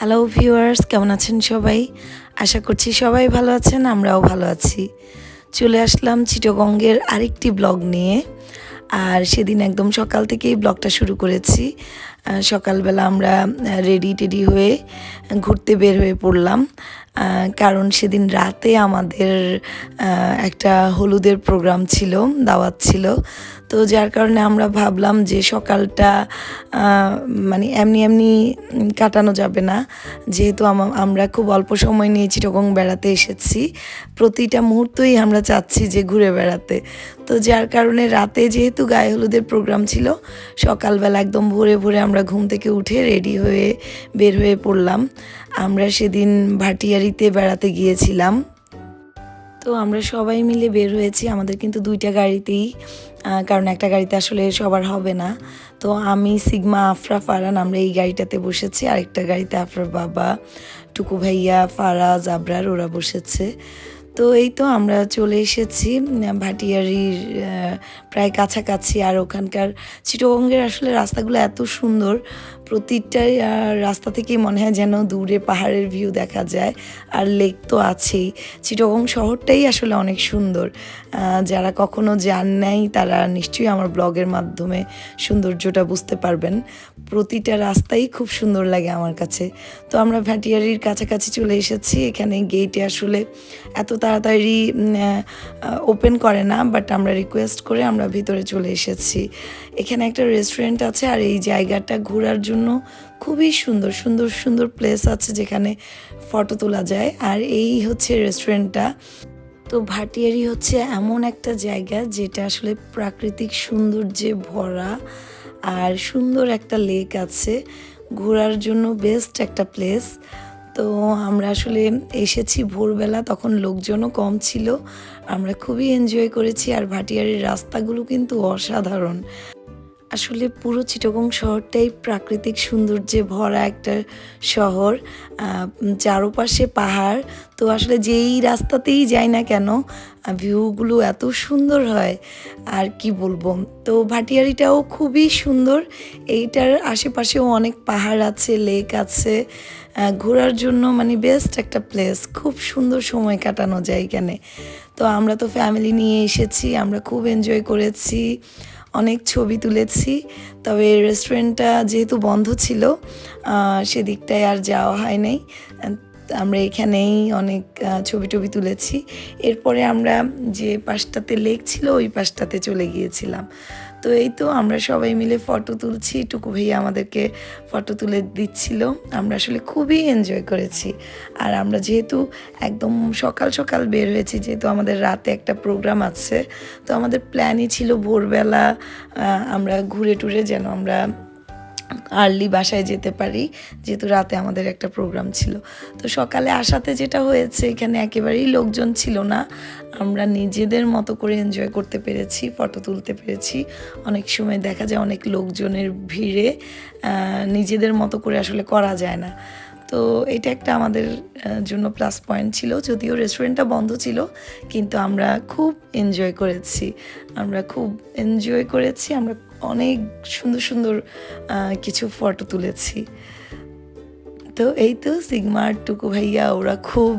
Hello viewers কেমন আছেন সবাই? আশা করছি সবাই ভালো আছেন, আমরাও ভালো আছি। চলে আসলাম চিটগঙ্গের আরেকটি ব্লগ নিয়ে। আর সেদিন একদম সকাল থেকেই ব্লগটা শুরু করেছি। সকালবেলা আমরা রেডি টেডি হয়ে ঘুরতে বের হয়ে পড়লাম। কারণ সেদিন রাতে আমাদের একটা হলুদের প্রোগ্রাম ছিল, দাওয়াত ছিল। তো যার কারণে আমরা ভাবলাম যে সকালটা মানে এমনি এমনি কাটানো যাবে না। যেহেতু আমা- আমরা খুব অল্প সময় নিয়ে চিটগং বেড়াতে এসেছি। প্রতিটা মুহূর্তই আমরা চাচ্ছি যে ঘুরে বেড়াতে। তো যার কারণে রাতে যেহেতু গায়ে হলুদের প্রোগ্রাম ছিল, সকালবেলা একদম ভোরে ভোরে আমরা ঘুম থেকে উঠে রেডি হয়ে বের হয়ে পড়লাম। আমরা সেদিন ভাটিয়ারিতে বেড়াতে গিয়েছিলাম। তো আমরা সবাই মিলে বের হয়েছি, আমাদের কিন্তু দুইটা গাড়িতেই কারণ একটা গাড়িতে আসলে সবার হবে না। তো আমি, সিগমা, আফরা ফারান আমরা এই গাড়িটাতে বসেছি, আরেকটা গাড়িতে আফরার বাবা, টুকু ভাইয়া, ফারাজ, আবরার, ওরা বসেছে। তো এই তো আমরা চলে এসেছি ভাটিয়ারির প্রায় কাছাকাছি। আর ওখানকার চিটগঙ্গের আসলে রাস্তাগুলো এত সুন্দর প্রতিটা আহ, রাস্তা থেকেই মনে হয় যেন দূরে পাহাড়ের ভিউ দেখা যায়। আর লেক তো আছেই। চিটগং শহরটাই আসলে অনেক সুন্দর। যারা কখনো যান নাই তারা নিশ্চয়ই আমার ব্লগের মাধ্যমে সৌন্দর্যটা বুঝতে পারবেন। প্রতিটা রাস্তাই খুব সুন্দর লাগে আমার কাছে। তো আমরা ভাটিয়ারির কাছাকাছি চলে এসেছি। এখানে গেটে আসলে এত তাড়াতাড়ি ওপেন করে না বাট আমরা রিকোয়েস্ট করে আমরা ভিতরে চলে এসেছি। এখানে একটা রেস্টুরেন্ট আছে আর এই জায়গাটা ঘোরার জন্য খুবই সুন্দর সুন্দর সুন্দর প্লেস আছে যেখানে ফটো তোলা যায়। আর এই হচ্ছে রেস্টুরেন্টটা তো ভাটিয়ারি হচ্ছে এমন একটা জায়গা যেটা আসলে প্রাকৃতিক সৌন্দর্যে ভরা আর সুন্দর একটা লেক আছে। ঘোরার জন্য বেস্ট একটা প্লেস তো আমরা আসলে এসেছি ভোরবেলা, তখন লোকজনও কম ছিল। আমরা খুবই এনজয় করেছি আর ভাটিয়ারির রাস্তাগুলো কিন্তু অসাধারণ। আসলে পুরো চিটগং শহরটাই প্রাকৃতিক সৌন্দর্যে ভরা একটা শহর চারপাশে পাহাড়। তো আসলে যেই রাস্তাতেই যাই না কেন ভিউগুলো এত সুন্দর হয়, আর কি বলব। তো ভাটিয়ারিটাও খুবই সুন্দর। এইটার আশেপাশেও অনেক পাহাড় আছে, লেক আছে। ঘোরার জন্য মানে বেস্ট একটা প্লেস খুব সুন্দর সময় কাটানো যায় এখানে। তো আমরা তো ফ্যামিলি নিয়ে এসেছি, আমরা খুব এনজয় করেছি। অনেক ছবি তুলেছি, তবে রেস্টুরেন্টটা যেহেতু বন্ধ ছিল সেদিকটায় আর যাওয়া হয় নাই। আমরা এখানেই অনেক ছবি টবি তুলেছি। এরপরে আমরা যে পাশটাতে লেক ছিল, ওই পাশটাতে চলে গিয়েছিলাম। তো এই তো আমরা সবাই মিলে ফটো তুলছি। টুকু ভাইয়া আমাদেরকে ফটো তুলে দিচ্ছিল। আমরা আসলে খুবই এনজয় করেছি। আর আমরা যেহেতু একদম সকাল সকাল বের হয়েছি, যেহেতু আমাদের রাতে একটা প্রোগ্রাম আছে, তো আমাদের প্ল্যানই ছিল ভোরবেলা আমরা ঘুরে টুরে যেন আমরা আর্লি বাসায় যেতে পারি, যেহেতু রাতে আমাদের একটা প্রোগ্রাম ছিল। তো সকালে আসাতে যেটা হয়েছে, এখানে একেবারেই লোকজন ছিল না। আমরা নিজেদের মতো করে এনজয় করতে পেরেছি ফটো তুলতে পেরেছি। অনেক সময় দেখা যায় অনেক লোকজনের ভিড়ে নিজেদের মতো করে আসলে করা যায় না। তো এটা একটা আমাদের জন্য প্লাস পয়েন্ট ছিল। যদিও রেস্টুরেন্টটা বন্ধ ছিল, কিন্তু আমরা খুব এনজয় করেছি। আমরা খুব এনজয় করেছি, আমরা অনেক সুন্দর সুন্দর কিছু ফটো তুলেছি। তো এই তো সিগমার টুকু ভাইয়া, ওরা খুব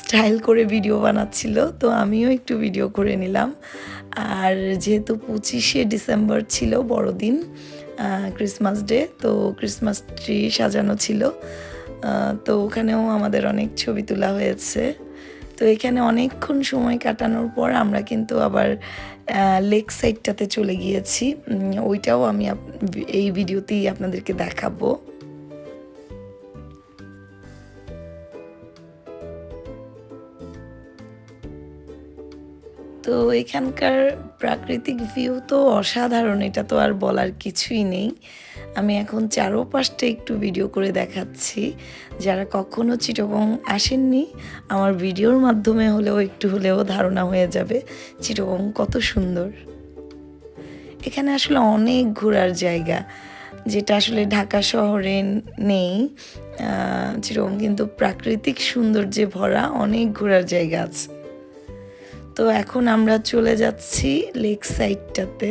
স্টাইল করে ভিডিও বানাচ্ছিল, তো আমিও একটু ভিডিও করে নিলাম। আর যেহেতু পঁচিশে ডিসেম্বর ছিল বড়দিন ক্রিসমাস ডে তো ক্রিসমাস ট্রি সাজানো ছিল। তো ওখানেও আমাদের অনেক ছবি তোলা হয়েছে। তো এখানে অনেকক্ষণ সময় কাটানোর পর আমরা কিন্তু আবার লেক সাইডটাতে চলে গিয়েছি। ওইটাও আমি এই ভিডিওতেই আপনাদেরকে দেখাবো। তো এখানকার প্রাকৃতিক ভিউ তো অসাধারণ, এটা তো আর বলার কিছুই নেই। আমি এখন চারোপাশটা একটু ভিডিও করে দেখাচ্ছি। যারা কখনও চিটগং আসেননি, আমার ভিডিওর মাধ্যমে হলেও একটু হলেও ধারণা হয়ে যাবে চিটগং কত সুন্দর। এখানে আসলে অনেক ঘোরার জায়গা, যেটা আসলে ঢাকা শহরে নেই। চিটগং কিন্তু প্রাকৃতিক সৌন্দর্যে ভরা অনেক ঘোরার জায়গা আছে। তো এখন আমরা চলে যাচ্ছি লেক সাইডটাতে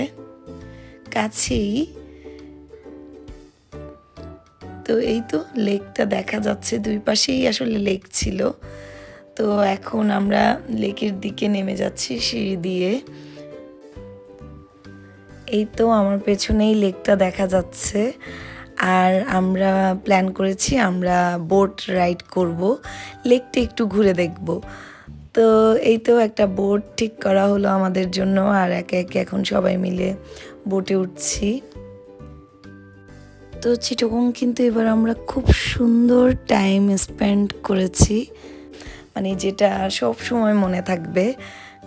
কাছেই তো এই তো লেকটা দেখা যাচ্ছে, দুই পাশেই আসলে লেক ছিল। তো এখন আমরা লেকের দিকে নেমে যাচ্ছি সিঁড়ি দিয়ে। এই তো আমার পেছনেই লেকটা দেখা যাচ্ছে। আর আমরা প্ল্যান করেছি আমরা বোট রাইড করব, লেকটা একটু ঘুরে দেখব। তো এই তো একটা বোট ঠিক করা হলো আমাদের জন্য আর একে একে এখন সবাই মিলে বোটে উঠছি। তো চিটগং কিন্তু এবার আমরা খুব সুন্দর টাইম স্পেন্ড করেছি। মানে যেটা সব সময় মনে থাকবে।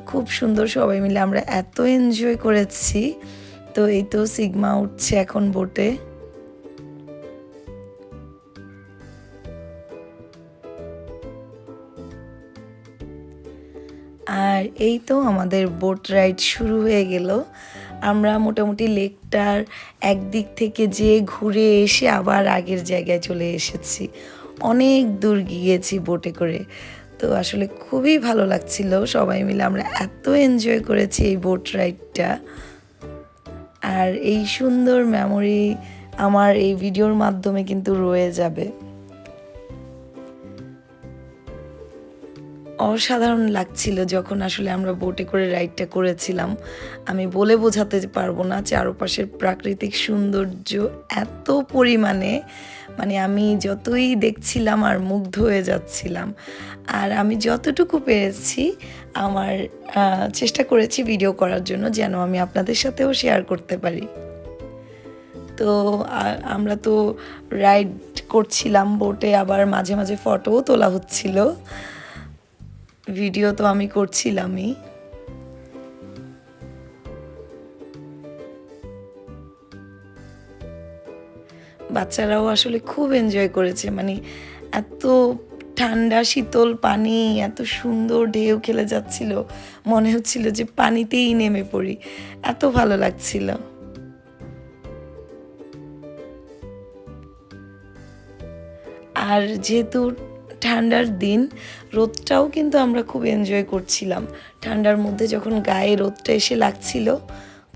খুব সুন্দর সবাই মিলে আমরা এত এনজয় করেছি। তো এই তো সিগমা উঠছে এখন বোটে আর এই তো আমাদের বোট রাইড শুরু হয়ে গেল। আমরা মোটামুটি লেকটার একদিক থেকে যে ঘুরে এসে আবার আগের জায়গায় চলে এসেছি। অনেক দূর গিয়েছি বোটে করে। তো আসলে খুবই ভালো লাগছিল। সবাই মিলে আমরা এত এনজয় করেছি এই বোট রাইডটা আর এই সুন্দর মেমোরি আমার এই ভিডিওর মাধ্যমে কিন্তু রয়ে যাবে। অসাধারণ লাগছিল যখন আসলে আমরা বোটে করে রাইডটা করেছিলাম। আমি বলে বোঝাতে পারব না চারপাশের প্রাকৃতিক সৌন্দর্য এত পরিমাণে মানে আমি যতই দেখছিলাম আর মুগ্ধ হয়ে যাচ্ছিলাম। আর আমি যতটুকু পেরেছি আমার চেষ্টা করেছি ভিডিও করার জন্য যেন আমি আপনাদের সাথেও শেয়ার করতে পারি। তো আমরা তো রাইড করছিলাম বোটে আবার মাঝে মাঝে ফটোও তোলা হচ্ছিল। ভিডিও তো আমি করছিলামই। বাচ্চারাও আসলে খুব এনজয় করেছে মানে এত ঠান্ডা, শীতল পানি, এত সুন্দর ঢেউ খেলে যাচ্ছিল। মনে হচ্ছিল যে পানিতেই নেমে পড়ি। এত ভালো লাগছিল। আর যেহেতু ঠান্ডার দিন, রোদটাও কিন্তু আমরা খুব এনজয় করছিলাম। ঠান্ডার মধ্যে যখন গায়ে রোদটা এসে লাগছিল,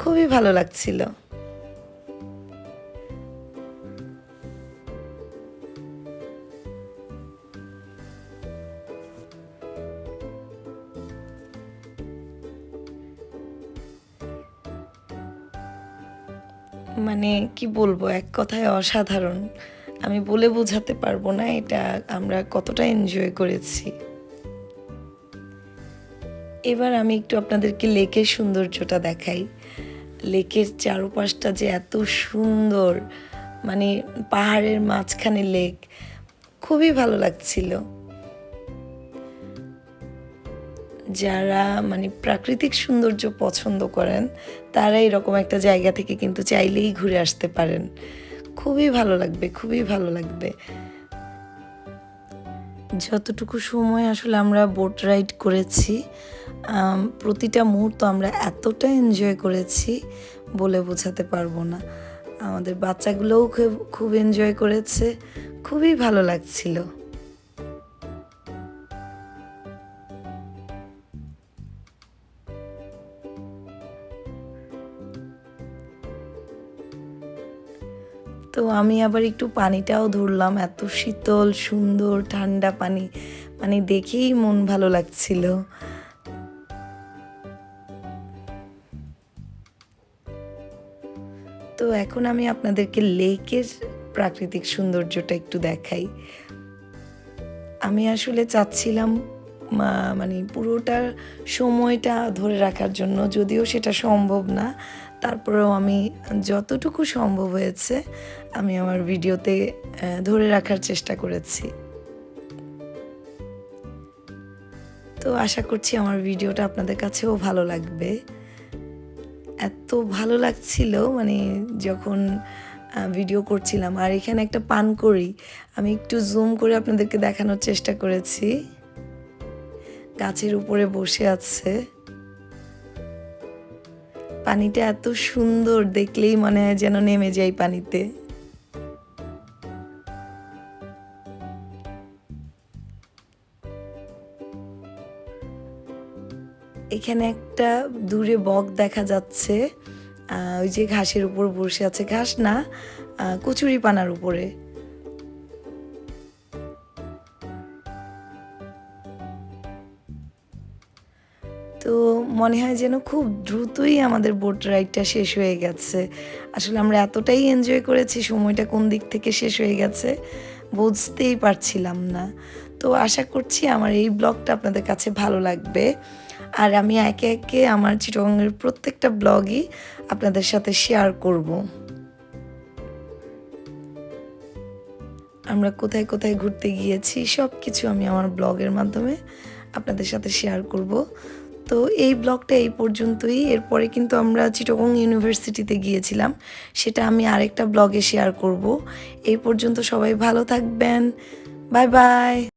খুবই ভালো লাগছিল। মানে কি বলব, এক কথায় অসাধারণ। আমি বলে বোঝাতে পারব না এটা আমরা কতটা এনজয় করেছি। এবার আমি একটু আপনাদেরকে লেকের সৌন্দর্যটা দেখাই। লেকের চারপাশটা যে এত সুন্দর মানে পাহাড়ের মাঝখানে লেক, খুবই ভালো লাগছিল। যারা মানে প্রাকৃতিক সৌন্দর্য পছন্দ করেন, তারা এরকম একটা জায়গা থেকে কিন্তু চাইলেই ঘুরে আসতে পারেন। খুবই ভালো লাগবে, খুবই ভালো লাগবে। যতটুকু সময় আসলে আমরা বোট রাইড করেছি প্রতিটা মুহূর্ত আমরা এতটা এনজয় করেছি বলে বোঝাতে পারব না। আমাদের বাচ্চাগুলোও খুব এনজয় করেছে, খুবই ভালো লাগছিল। আমি আবার একটু পানিটাও ধরলাম, এত শীতল, সুন্দর, ঠান্ডা পানি। মানে দেখেই মন ভালো লাগছিল। তো এখন আমি আপনাদেরকে লেকের প্রাকৃতিক সৌন্দর্যটা একটু দেখাই। আমি আসলে চাচ্ছিলাম মানে পুরোটা সময়টা ধরে রাখার জন্য, যদিও সেটা সম্ভব না, তারপরেও আমি যতটুকু সম্ভব হয়েছে, আমি আমার ভিডিওতে ধরে রাখার চেষ্টা করেছি। তো আশা করছি আমার ভিডিওটা আপনাদের কাছেও ভালো লাগবে। এত ভালো লাগছিল মানে যখন ভিডিও করছিলাম, আর এখানে একটা পান করি, আমি একটু জুম করে আপনাদেরকে দেখানোর চেষ্টা করেছি। গাছের উপরে বসে আছে। পানিটা এত সুন্দর, দেখলেই মনে হয় যেন নেমে যাই পানিতে। এখানে একটা দূরে বক দেখা যাচ্ছে ওই যে ঘাসের উপর বসে আছে। ঘাস না কচুরি পানার উপরে। মনে হয় যেন খুব দ্রুতই আমাদের বোট রাইডটা শেষ হয়ে গেছে। আসলে আমরা এতটাই এনজয় করেছি, সময়টা কোন দিক থেকে শেষ হয়ে গেছে বুঝতেই পারছিলাম না। তো আশা করছি আমার এই ব্লগটা আপনাদের কাছে ভালো লাগবে। আর আমি একে একে আমার চিটগঙ্গের প্রত্যেকটা ব্লগই আপনাদের সাথে শেয়ার করব। আমরা কোথায় কোথায় ঘুরতে গিয়েছি সব কিছু আমি আমার ব্লগের মাধ্যমে আপনাদের সাথে শেয়ার করব। তো এই ব্লগটা এই পর্যন্তই। এরপরে কিন্তু আমরা চিটগং ইউনিভার্সিটিতে গিয়েছিলাম। সেটা আমি আরেকটা ব্লগে শেয়ার করব। এই পর্যন্ত সবাই ভালো থাকবেন। Bye bye.